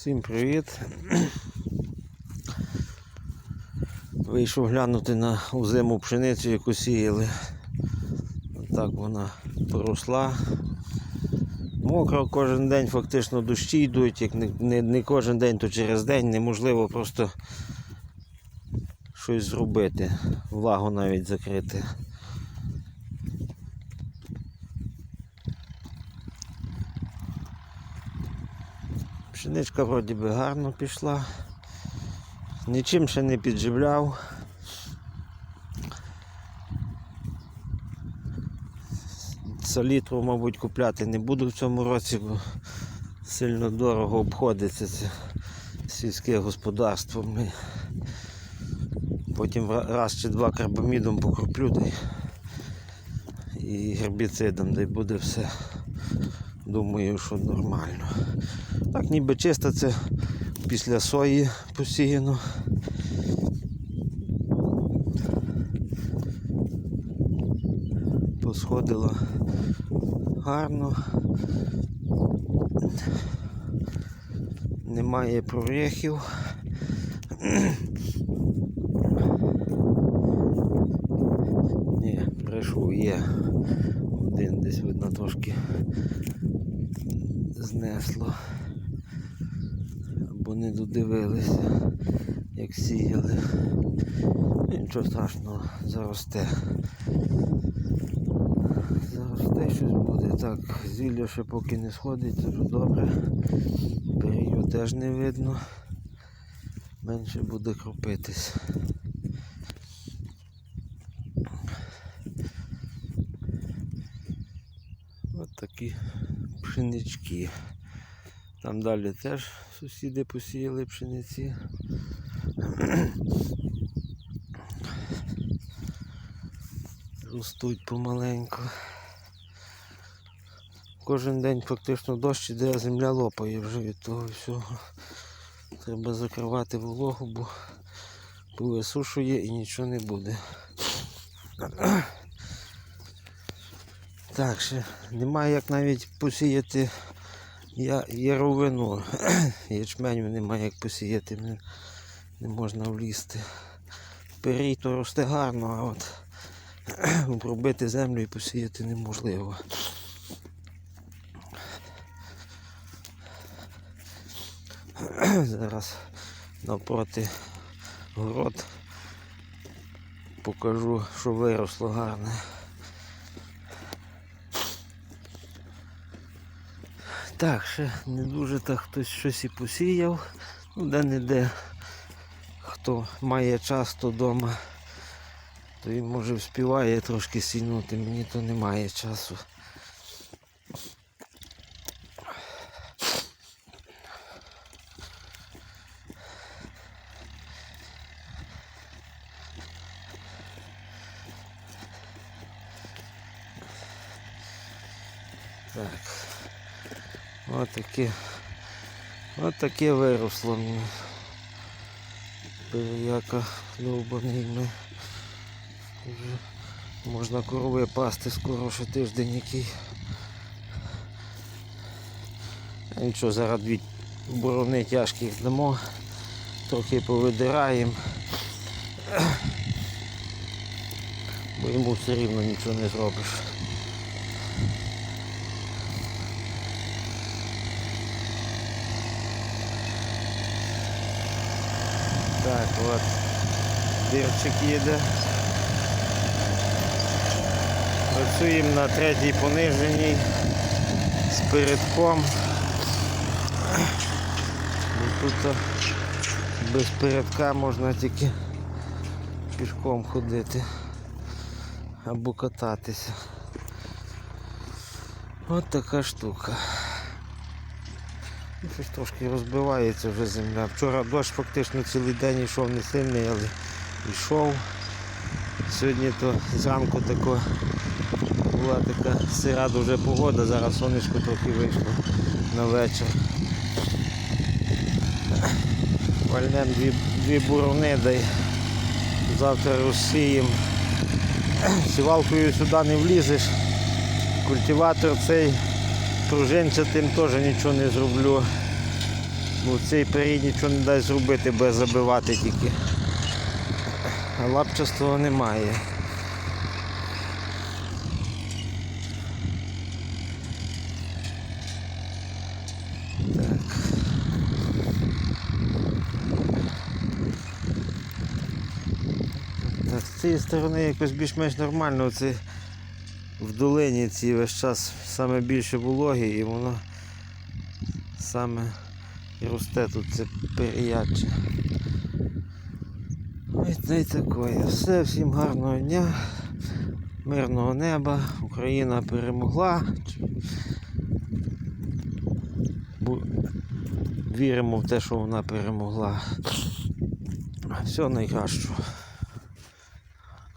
Всім привіт. Вийшов глянути на озиму пшеницю, яку сіяли. Так вона поросла. Мокро кожен день фактично дощі йдуть, як не, не, не кожен день, то через день неможливо просто щось зробити, влагу навіть закрити. Пшеничка вроді би гарно пішла. Нічим ще не підживляв. Салітру, мабуть, купляти не буду в цьому році, бо сильно дорого обходиться це сільське господарство. Ми потім раз чи два карбамідом покроплю і гербіцидом, де буде все. Думаю, що нормально. Так ніби чисто це після сої посіяно. Посходило гарно. Немає прорехів. Ні, брешу є. Один десь видно трошки знесло. Або не додивилися, як сіяли. Нічого страшного, заросте. Заросте щось буде. Так, зілля ще поки не сходить, вже добре. Перію теж не видно. Менше буде кропитись. От такі пшенички. Там далі теж сусіди посіяли пшениці. Ростуть помаленьку. Кожен день фактично дощ іде, а земля лопає вже від того всього. Треба закривати вологу, бо висушує і нічого не буде. Так, ще немає як навіть посіяти яровину. Ячменю немає як посіяти, не, не можна влізти. Перій то росте гарно, а от обробити землю і посіяти неможливо. Зараз навпроти город покажу, що виросло гарне. Так, ще не дуже так хтось щось і посіяв. Ну, де-не-де, хто має час то вдома, то він може вспіває трошки сінути, мені то немає часу. Так. Ось таке. Виросло. мені. Переяка. Вже можна корови пасти скоро ще тиждень який. А нічого, зараз дві борони тяжких дамо. Трохи повидираємо. Бо йому все рівно нічого не зробиш. Так, от дирчик їде. Працюємо на третій пониженій з передком. Бо Тут без передка можна тільки пішком ходити або кататися. От така штука. Ну, Щось трошки розбивається вже земля. Вчора дощ фактично цілий день йшов не сильний, але йшов. Сьогодні то зранку тако була така сира дуже погода, зараз сонечко трохи вийшло на вечір. Вальнем дві, дві буровни, дай завтра розсіємо. Сівалкою сюди не влізеш. Культиватор цей пружинчатим теж нічого не зроблю. Ну цей перій нічого не дасть зробити, без забивати тільки. А лапчастого немає. З цієї сторони якось більш-менш нормально. Оце в долині ці весь час саме більше вологи і воно саме і росте тут це періяче. Це й таке. Все, всім гарного дня, мирного неба, Україна перемогла. Віримо в те, що вона перемогла. Все найкращого.